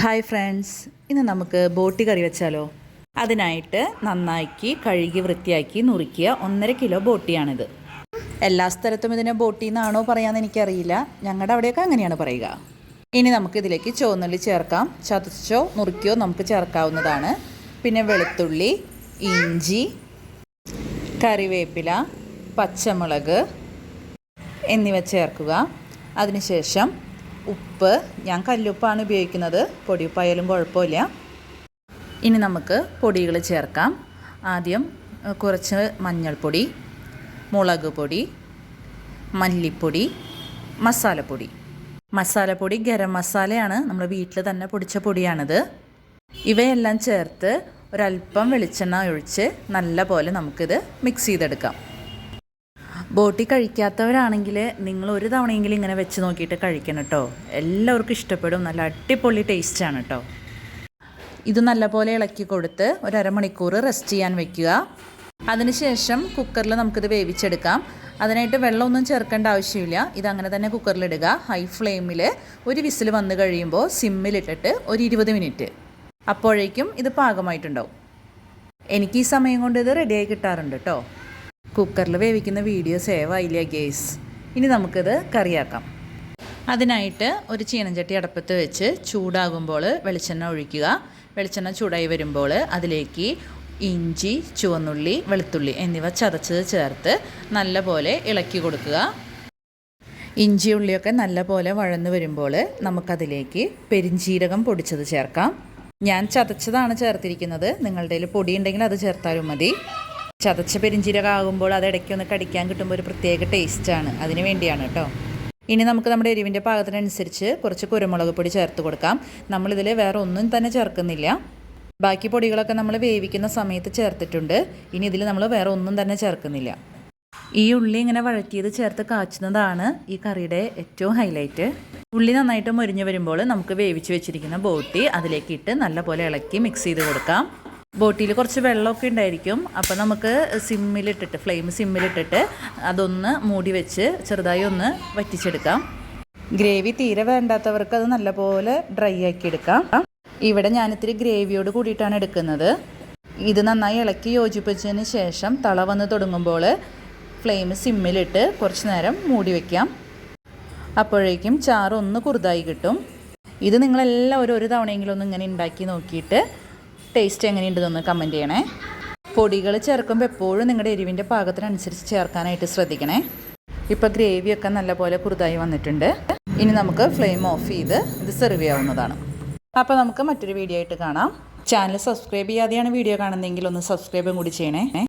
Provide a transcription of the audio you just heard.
Hi friends ഇന്ന് നമുക്ക് ബോട്ടി കറി വെച്ചാലോ? അതിനായിട്ട് നന്നാക്കി കഴുകി വൃത്തിയാക്കി നുറുക്കിയ ഒന്നര കിലോ ബോട്ടിയാണിത്. എല്ലാ സ്ഥലത്തും ഇതിനെ ബോട്ടി എന്നാണോ പറയാമെന്ന് എനിക്കറിയില്ല. ഞങ്ങളുടെ അവിടെയൊക്കെ അങ്ങനെയാണ് പറയുക. ഇനി നമുക്ക് ഇതിലേക്ക് ചുവന്നുള്ളി ചേർക്കാം. ചതച്ചോ നുറുക്കിയോ നമുക്ക് ചേർക്കാവുന്നതാണ്. പിന്നെ വെളുത്തുള്ളി ഇഞ്ചി കറിവേപ്പില പച്ചമുളക് എന്നിവ ചേർക്കുക. അതിനുശേഷം ഉപ്പ് ഞാൻ കല്ലുപ്പാണ് ഉപയോഗിക്കുന്നത്. പൊടിയുപ്പായാലും കുഴപ്പമില്ല. ഇനി നമുക്ക് പൊടികൾ ചേർക്കാം. ആദ്യം കുറച്ച് മഞ്ഞൾപ്പൊടി മുളക് പൊടി മല്ലിപ്പൊടി മസാലപ്പൊടി. മസാലപ്പൊടി ഗരം മസാലയാണ്. നമ്മൾ വീട്ടിൽ തന്നെ പൊടിച്ച പൊടിയാണിത്. ഇവയെല്ലാം ചേർത്ത് ഒരല്പം വെളിച്ചെണ്ണ ഒഴിച്ച് നല്ല പോലെ നമുക്കിത് മിക്സ് ചെയ്തെടുക്കാം. ബോട്ടി കഴിക്കാത്തവരാണെങ്കിൽ നിങ്ങൾ ഒരു തവണയെങ്കിലും ഇങ്ങനെ വെച്ച് നോക്കിയിട്ട് കഴിക്കണം കേട്ടോ. എല്ലാവർക്കും ഇഷ്ടപ്പെടും. നല്ല അടിപൊളി ടേസ്റ്റാണ് കേട്ടോ. ഇത് നല്ലപോലെ ഇളക്കി കൊടുത്ത് ഒരു റെസ്റ്റ് ചെയ്യാൻ വെക്കുക. അതിനുശേഷം കുക്കറിൽ നമുക്കിത് വേവിച്ചെടുക്കാം. അതിനായിട്ട് വെള്ളമൊന്നും ചേർക്കേണ്ട ആവശ്യമില്ല. ഇതങ്ങനെ തന്നെ കുക്കറിലിടുക ഹൈ ഫ്ലെയിമിൽ ഒരു വിസിൽ വന്നു കഴിയുമ്പോൾ സിമ്മിലിട്ടിട്ട് ഒരു ഇരുപത് മിനിറ്റ് അപ്പോഴേക്കും ഇത് പാകമായിട്ടുണ്ടാവും. എനിക്ക് ഈ സമയം കൊണ്ട് ഇത് റെഡിയായി കിട്ടാറുണ്ട് കേട്ടോ. കുക്കറിൽ വേവിക്കുന്ന വീഡിയോ സേവ് ആയില്ല ഗേസ് ഇനി നമുക്കിത് കറിയാക്കാം. അതിനായിട്ട് ഒരു ചീനച്ചട്ടി അടപ്പത്ത് വെച്ച് ചൂടാകുമ്പോൾ വെളിച്ചെണ്ണ ഒഴിക്കുക. വെളിച്ചെണ്ണ ചൂടായി വരുമ്പോൾ അതിലേക്ക് ഇഞ്ചി ചുവന്നുള്ളി വെളുത്തുള്ളി എന്നിവ ചതച്ചത് ചേർത്ത് നല്ലപോലെ ഇളക്കി കൊടുക്കുക. ഇഞ്ചി ഉള്ളിയൊക്കെ നല്ലപോലെ വഴന്നു വരുമ്പോൾ നമുക്കതിലേക്ക് പെരിഞ്ചീരകം പൊടിച്ചത് ചേർക്കാം. ഞാൻ ചതച്ചതാണ് ചേർത്തിരിക്കുന്നത്. നിങ്ങളുടെ പൊടി ഉണ്ടെങ്കിൽ അത് ചേർത്താലും മതി. ചതച്ച പെരിഞ്ചീരകമാകുമ്പോൾ അത് ഇടയ്ക്കൊന്ന് കടിക്കാൻ കിട്ടുമ്പോൾ ഒരു പ്രത്യേക ടേസ്റ്റാണ് അതിന് വേണ്ടിയാണ് കേട്ടോ. ഇനി നമുക്ക് നമ്മുടെ എരിവിന്റെ പാകത്തിനനുസരിച്ച് കുറച്ച് കുരുമുളക് പൊടി ചേർത്ത് കൊടുക്കാം. നമ്മളിതിൽ വേറെ ഒന്നും തന്നെ ചേർക്കുന്നില്ല. ബാക്കി പൊടികളൊക്കെ നമ്മൾ വേവിക്കുന്ന സമയത്ത് ചേർത്തിട്ടുണ്ട്. ഇനി ഇതിൽ നമ്മൾ വേറെ ഒന്നും തന്നെ ചേർക്കുന്നില്ല. ഈ ഉള്ളി ഇങ്ങനെ വഴറ്റിയത് ചേർത്ത് കാച്ചുന്നതാണ് ഈ കറിയുടെ ഏറ്റവും ഹൈലൈറ്റ് ഉള്ളി നന്നായിട്ട് മുരിഞ്ഞ് വരുമ്പോൾ നമുക്ക് വേവിച്ച് വെച്ചിരിക്കുന്ന ബോട്ടി അതിലേക്ക് ഇട്ട് നല്ലപോലെ ഇളക്കി മിക്സ് ചെയ്ത് കൊടുക്കാം. ബോട്ടിയിൽ കുറച്ച് വെള്ളമൊക്കെ ഉണ്ടായിരിക്കും. അപ്പോൾ നമുക്ക് സിമ്മിലിട്ടിട്ട് ഫ്ലെയിം സിമ്മിലിട്ടിട്ട് അതൊന്ന് മൂടി വെച്ച് ചെറുതായി ഒന്ന് വറ്റിച്ചെടുക്കാം. ഗ്രേവി തീരെ വേണ്ടാത്തവർക്ക് അത് നല്ലപോലെ ഡ്രൈ ആക്കി എടുക്കാം. ഇവിടെ ഞാനിത്തിരി ഗ്രേവിയോട് കൂടിയിട്ടാണ് എടുക്കുന്നത്. ഇത് നന്നായി ഇളക്കി യോജിപ്പിച്ചതിന് ശേഷം തള വന്ന് തുടങ്ങുമ്പോൾ ഫ്ലെയിം സിമ്മിലിട്ട് കുറച്ച് നേരം മൂടി വയ്ക്കാം അപ്പോഴേക്കും ചാറ് ഒന്ന് കുറുതായി കിട്ടും. ഇത് നിങ്ങളെല്ലാവരും ഒരു തവണയെങ്കിലും ഒന്ന് ഇങ്ങനെ ഉണ്ടാക്കി നോക്കിയിട്ട് ടേസ്റ്റ് എങ്ങനെയുണ്ടെന്ന് കമന്റ് ചെയ്യണേ. പൊടികൾ ചേർക്കുമ്പോൾ എപ്പോഴും നിങ്ങളുടെ എരിവിന്റെ പാകത്തിനനുസരിച്ച് ചേർക്കാനായിട്ട് ശ്രദ്ധിക്കണേ. ഇപ്പോൾ ഗ്രേവിയൊക്കെ നല്ലപോലെ കുറുതായി വന്നിട്ടുണ്ട്. ഇനി നമുക്ക് ഫ്ലെയിം ഓഫ് ചെയ്ത് ഇത് സെർവ് ചെയ്യാവുന്നതാണ്. അപ്പോൾ നമുക്ക് മറ്റൊരു വീഡിയോ ആയിട്ട് കാണാം. ചാനൽ സബ്സ്ക്രൈബ് ചെയ്യാതെയാണ് വീഡിയോ കാണുന്നതെങ്കിൽ ഒന്ന് സബ്സ്ക്രൈബും കൂടി ചെയ്യണേ.